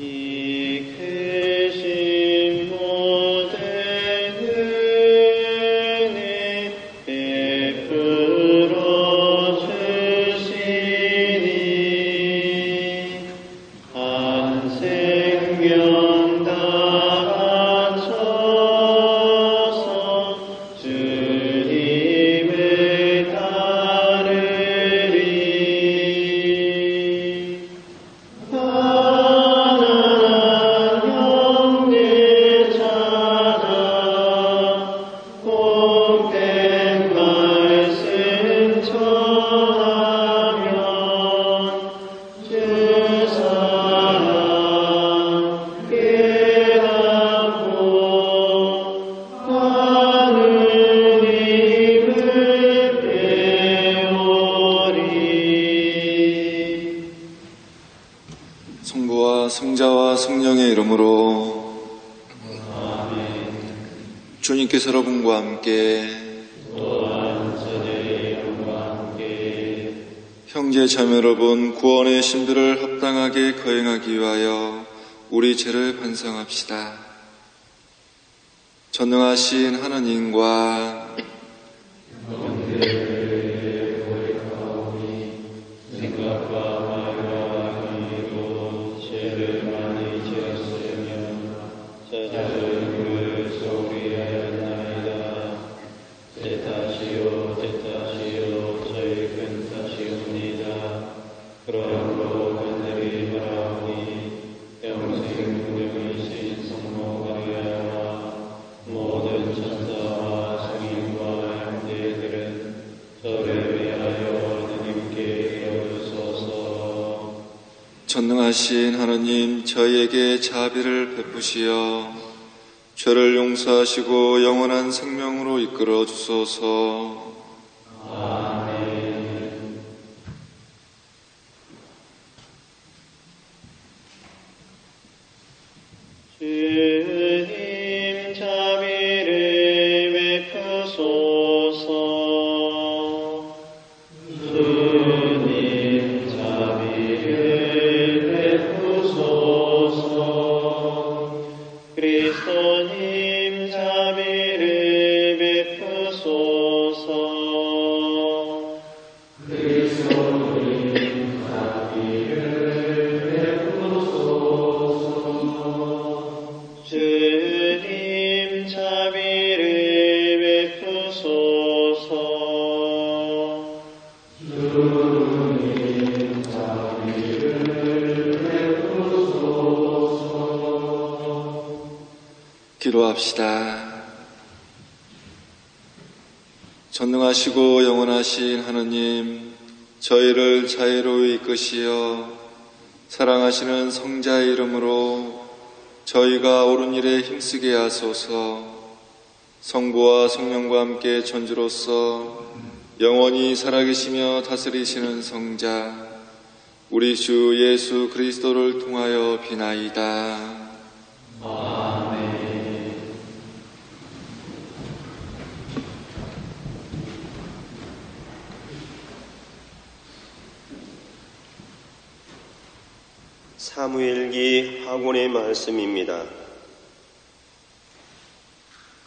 이 주님께서 여러분과 함께 형제 자매 여러분 구원의 신비를 합당하게 거행하기 위하여 우리 죄를 반성합시다. 전능하신 하나님과 전능하신 하나님 저희에게 자비를 베푸시어 죄를 용서하시고 영원한 생명으로 이끌어 주소서. 기도합시다. 전능하시고 영원하신 하나님, 저희를 자유로 이끄시어 사랑하시는 성자의 이름으로 저희가 옳은 일에 힘쓰게 하소서 성부와 성령과 함께 전주로서 영원히 살아계시며 다스리시는 성자, 우리 주 예수 그리스도를 통하여 비나이다. 사무엘기 학원의 말씀입니다.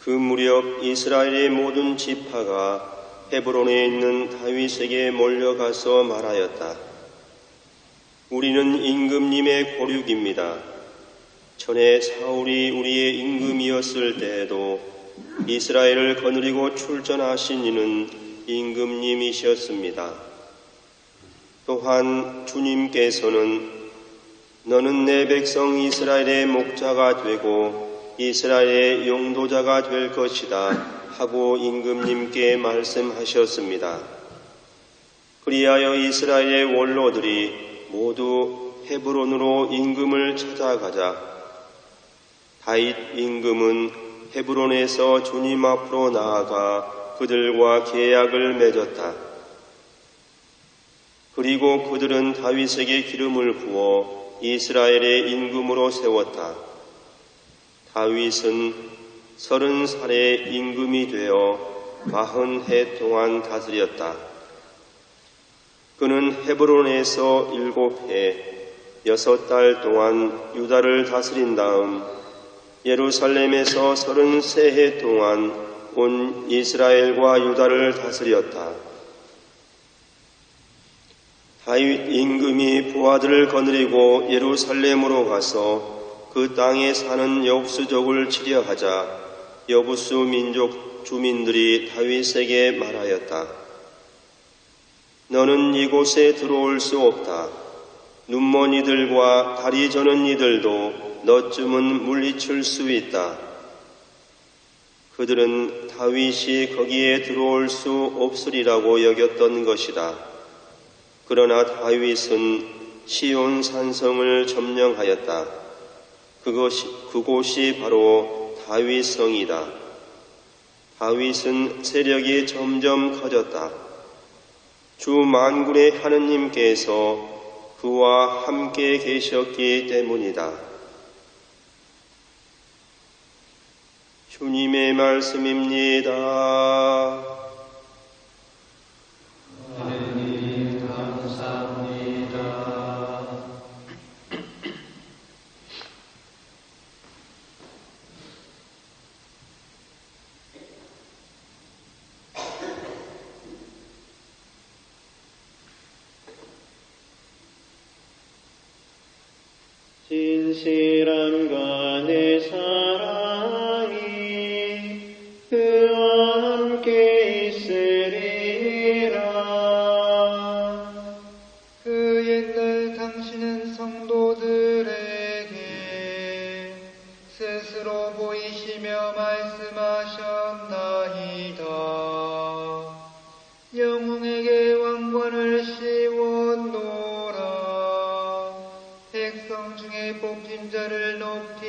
그 무렵 이스라엘의 모든 지파가 헤브론에 있는 다윗에게 몰려가서 말하였다. 우리는 임금님의 고륙입니다. 전에 사울이 우리의 임금이었을 때에도 이스라엘을 거느리고 출전하신 이는 임금님이셨습니다. 또한 주님께서는 너는 내 백성 이스라엘의 목자가 되고 이스라엘의 용도자가 될 것이다 하고 임금님께 말씀하셨습니다. 그리하여 이스라엘의 원로들이 모두 헤브론으로 임금을 찾아가자 다윗 임금은 헤브론에서 주님 앞으로 나아가 그들과 계약을 맺었다. 그리고 그들은 다윗에게 기름을 부어 이스라엘의 임금으로 세웠다. 다윗은 서른 살의 임금이 되어 마흔 해 동안 다스렸다. 그는 헤브론에서 일곱 해, 여섯 달 동안 유다를 다스린 다음 예루살렘에서 서른세 해 동안 온 이스라엘과 유다를 다스렸다. 다윗 임금이 부하들을 거느리고 예루살렘으로 가서 그 땅에 사는 여부수족을 치려하자 여부수 민족 주민들이 다윗에게 말하였다. 너는 이곳에 들어올 수 없다. 눈먼 이들과 다리 저는 이들도 너쯤은 물리칠 수 있다. 그들은 다윗이 거기에 들어올 수 없으리라고 여겼던 것이다. 그러나 다윗은 시온 산성을 점령하였다. 그것이, 그곳이 바로 다윗성이다. 다윗은 세력이 점점 커졌다. 주 만군의 하느님께서 그와 함께 계셨기 때문이다. 주님의 말씀입니다. 중에 뽑힌 자를 높이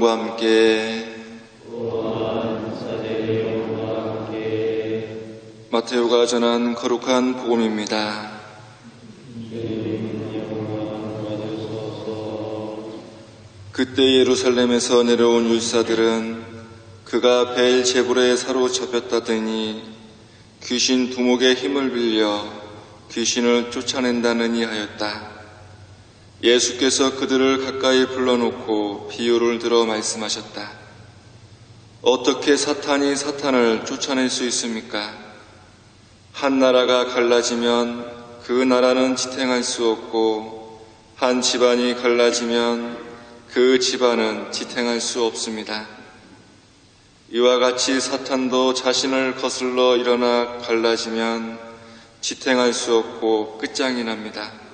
여러분과 함께 마테오가 전한 거룩한 복음입니다. 그때 예루살렘에서 내려온 율사들은 그가 벨 제불에 사로잡혔다더니 귀신 두목의 힘을 빌려 귀신을 쫓아낸다느니 하였다. 예수께서 그들을 가까이 불러놓고 비유를 들어 말씀하셨다. 어떻게 사탄이 사탄을 쫓아낼 수 있습니까? 한 나라가 갈라지면 그 나라는 지탱할 수 없고 한 집안이 갈라지면 그 집안은 지탱할 수 없습니다. 이와 같이 사탄도 자신을 거슬러 일어나 갈라지면 지탱할 수 없고 끝장이 납니다.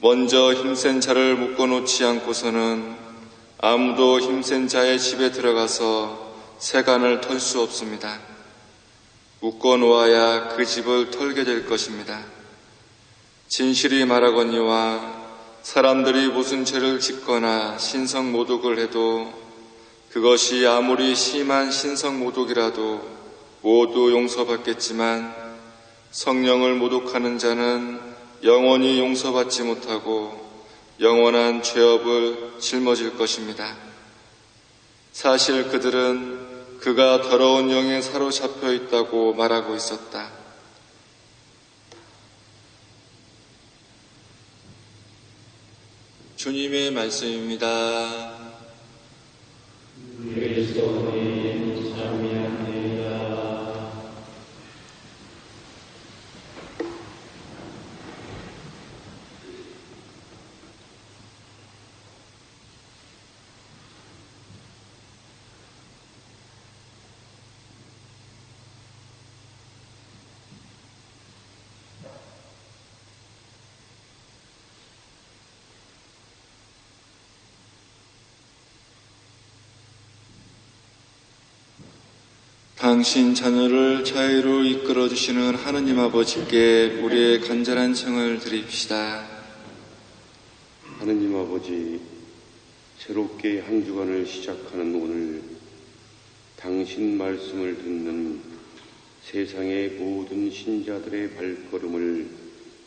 먼저 힘센 자를 묶어놓지 않고서는 아무도 힘센 자의 집에 들어가서 세간을 털 수 없습니다. 묶어놓아야 그 집을 털게 될 것입니다. 진실이 말하거니와 사람들이 무슨 죄를 짓거나 신성 모독을 해도 그것이 아무리 심한 신성 모독이라도 모두 용서받겠지만 성령을 모독하는 자는 영원히 용서받지 못하고 영원한 죄업을 짊어질 것입니다. 사실 그들은 그가 더러운 영에 사로잡혀 있다고 말하고 있었다. 주님의 말씀입니다. 당신 자녀를 자유로 이끌어 주시는 하느님 아버지께 우리의 간절한 청을 드립시다. 하느님 아버지, 새롭게 한 주간을 시작하는 오늘, 당신 말씀을 듣는 세상의 모든 신자들의 발걸음을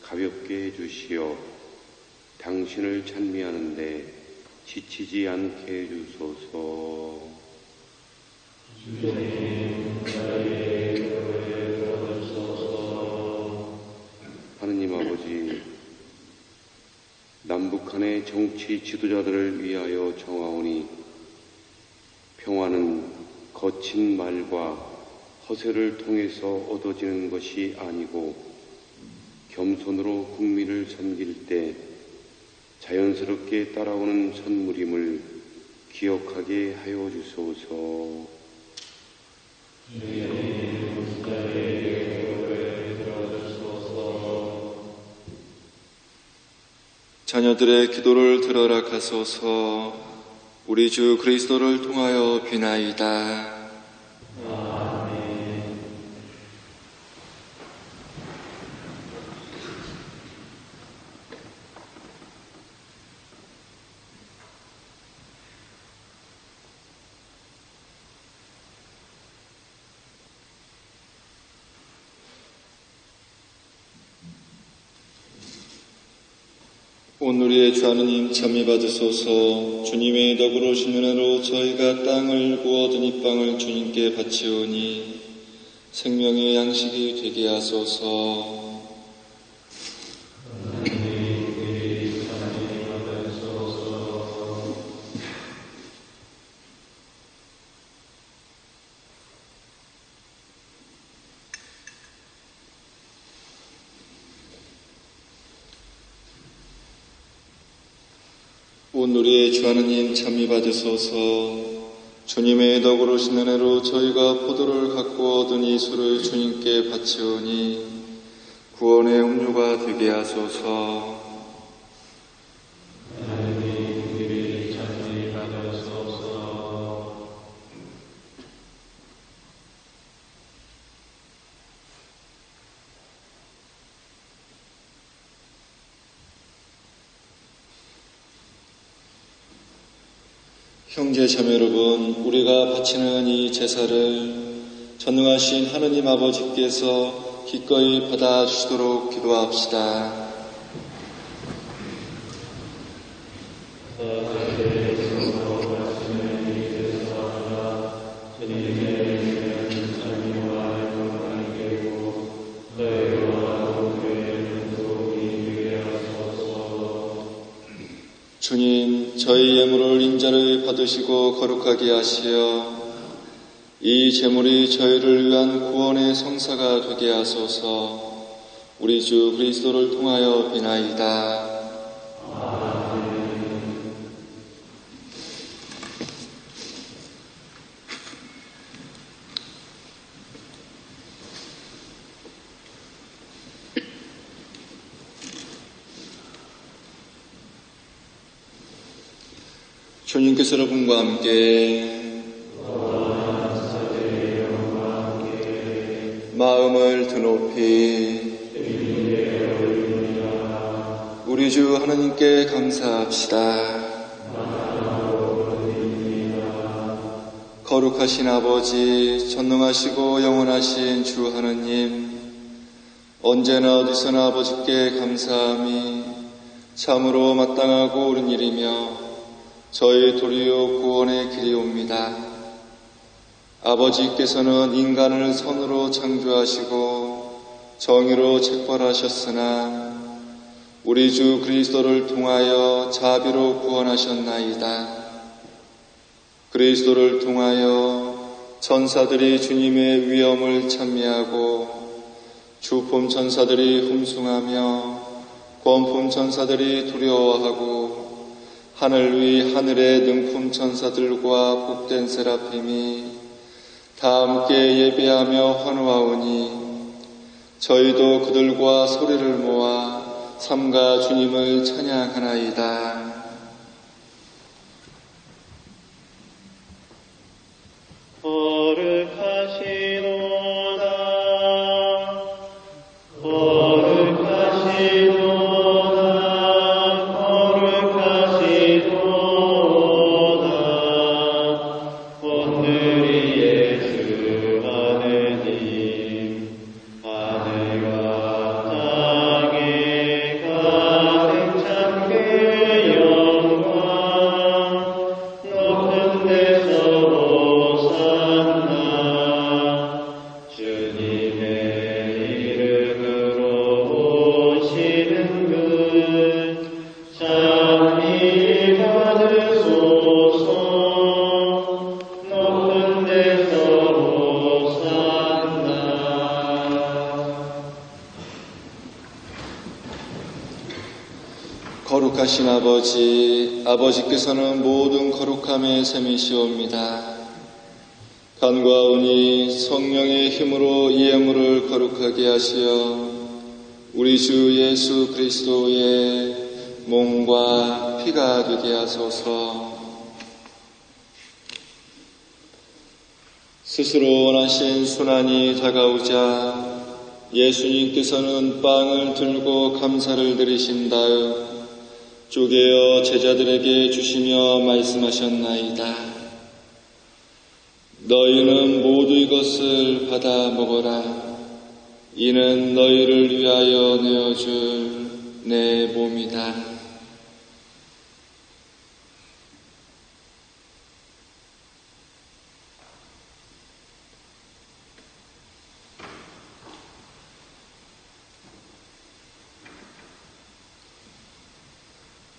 가볍게 해주시어 당신을 찬미하는데 지치지 않게 해주소서. 하느님 아버지, 남북한의 정치 지도자들을 위하여 정하오니 평화는 거친 말과 허세를 통해서 얻어지는 것이 아니고 겸손으로 국민을 섬길 때 자연스럽게 따라오는 선물임을 기억하게 하여 주소서. 자녀들의 기도를 들어라 가소서 우리 주 그리스도를 통하여 비나이다. 주 하느님 참미 받으소서. 주님의 너그러우신 은혜로 저희가 땅을 구워 든이 빵을 주님께 바치오니 생명의 양식이 되게 하소서 주 하느님 참미 받으소서. 주님의 너그러우신 은혜로 저희가 포도를 갖고 얻은 이 술을 주님께 바치오니 구원의 음료가 되게 하소서 형제 자매 여러분, 우리가 바치는 이 제사를 전능하신 하느님 아버지께서 기꺼이 받아주시도록 기도합시다. 거룩하게 하시어 이 제물이 저희를 위한 구원의 성사가 되게 하소서 우리 주 그리스도를 통하여 비나이다. 주님께서 여러분과 함께 마음을 드높이 우리 주 하나님께 감사합시다. 거룩하신 아버지, 전능하시고 영원하신 주 하나님, 언제나 어디서나 아버지께 감사함이 참으로 마땅하고 옳은 일이며 저희 도리어 구원의 길이옵니다. 아버지께서는 인간을 선으로 창조하시고 정의로 책벌하셨으나 우리 주 그리스도를 통하여 자비로 구원하셨나이다. 그리스도를 통하여 천사들이 주님의 위엄을 찬미하고 주품 천사들이 hum숭하며 권품 천사들이 두려워하고 하늘 위 하늘의 능품 천사들과 복된 세라핌이 다 함께 예배하며 환호하오니 저희도 그들과 소리를 모아 삼가 주님을 찬양하나이다. 거룩 아버지, 아버지께서는 모든 거룩함의 셈이시옵니다. 간과하오니 성령의 힘으로 이 예물을 거룩하게 하시어 우리 주 예수 그리스도의 몸과 피가 되게 하소서. 스스로 원하신 순환이 다가오자 예수님께서는 빵을 들고 감사를 드리신 다음 쪼개어 제자들에게 주시며 말씀하셨나이다. 너희는 모두 이것을 받아 먹어라. 이는 너희를 위하여 내어줄 내 몸이다.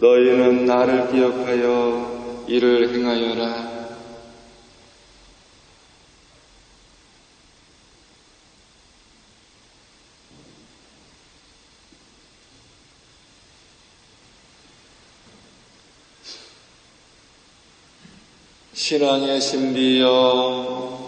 너희는 나를 기억하여 이를 행하여라. 신앙의 신비여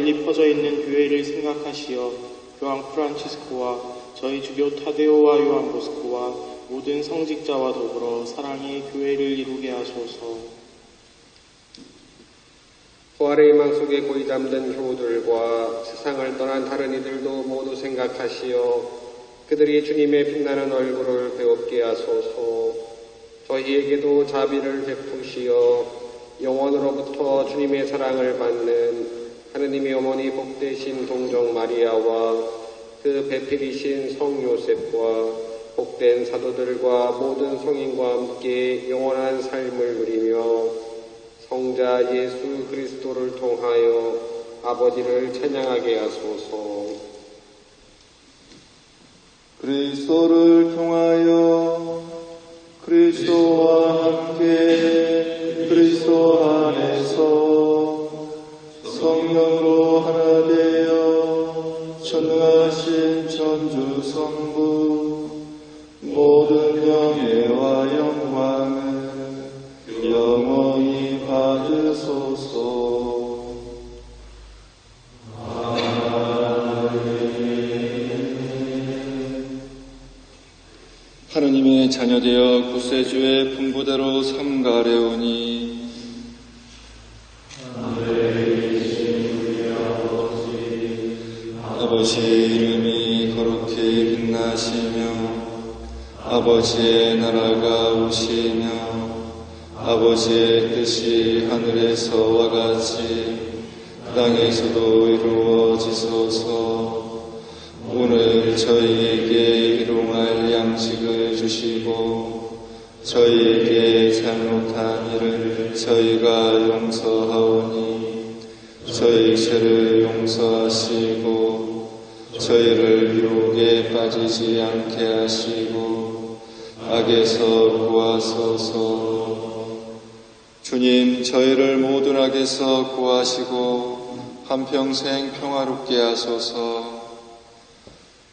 널리 퍼져 있는 교회를 생각하시어 교황 프란치스코와 저희 주교 타데오와 요한 보스코와 모든 성직자와 더불어 사랑의 교회를 이루게 하소서. 부활의 희망 속에 고이 잠든 효우들과 세상을 떠난 다른 이들도 모두 생각하시어 그들이 주님의 빛나는 얼굴을 배웁게 하소서 저희에게도 자비를 베푸시어 영원으로부터 주님의 사랑을 받는 하느님의 어머니 복되신 동정 마리아와 그 배필이신 성 요셉과 복된 사도들과 모든 성인과 함께 영원한 삶을 누리며 성자 예수 그리스도를 통하여 아버지를 찬양하게 하소서. 그리스도를 통하여 그리스도와 함께 그리스도 안에서 성 주시고 저희에게 잘못한 일을 저희가 용서하오니 저희 죄를 용서하시고 저희를 유혹에 빠지지 않게 하시고 악에서 구하소서. 주님 저희를 모든 악에서 구하시고 한평생 평화롭게 하소서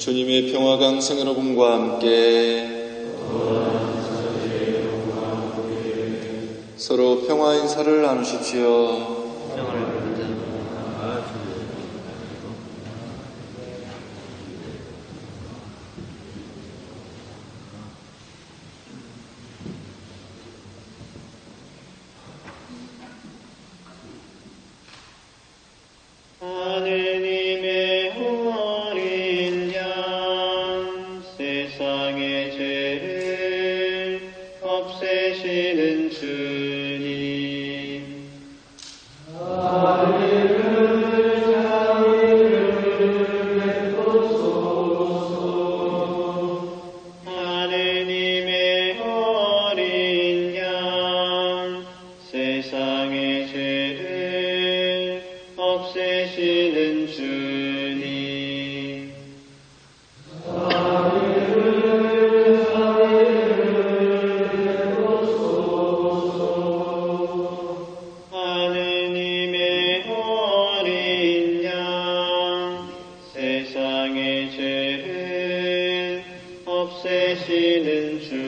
주님의 평화 강성 여러분과 함께 서로 평화 인사를 나누십시오. 없애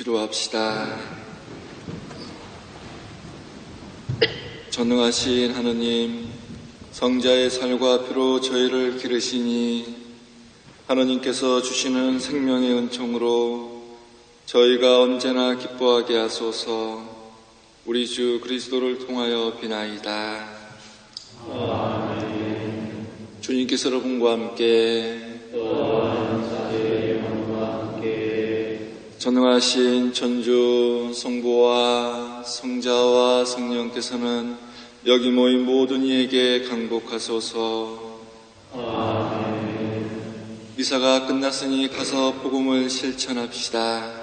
기도합시다. 전능하신 하느님, 성자의 살과 피로 저희를 기르시니 하느님께서 주시는 생명의 은총으로 저희가 언제나 기뻐하게 하소서 우리 주 그리스도를 통하여 비나이다. 주님께서 여러분과 함께 전능하신 천주 성부와 성자와 성령께서는 여기 모인 모든 이에게 강복하소서. 미사가 끝났으니 가서 복음을 실천합시다.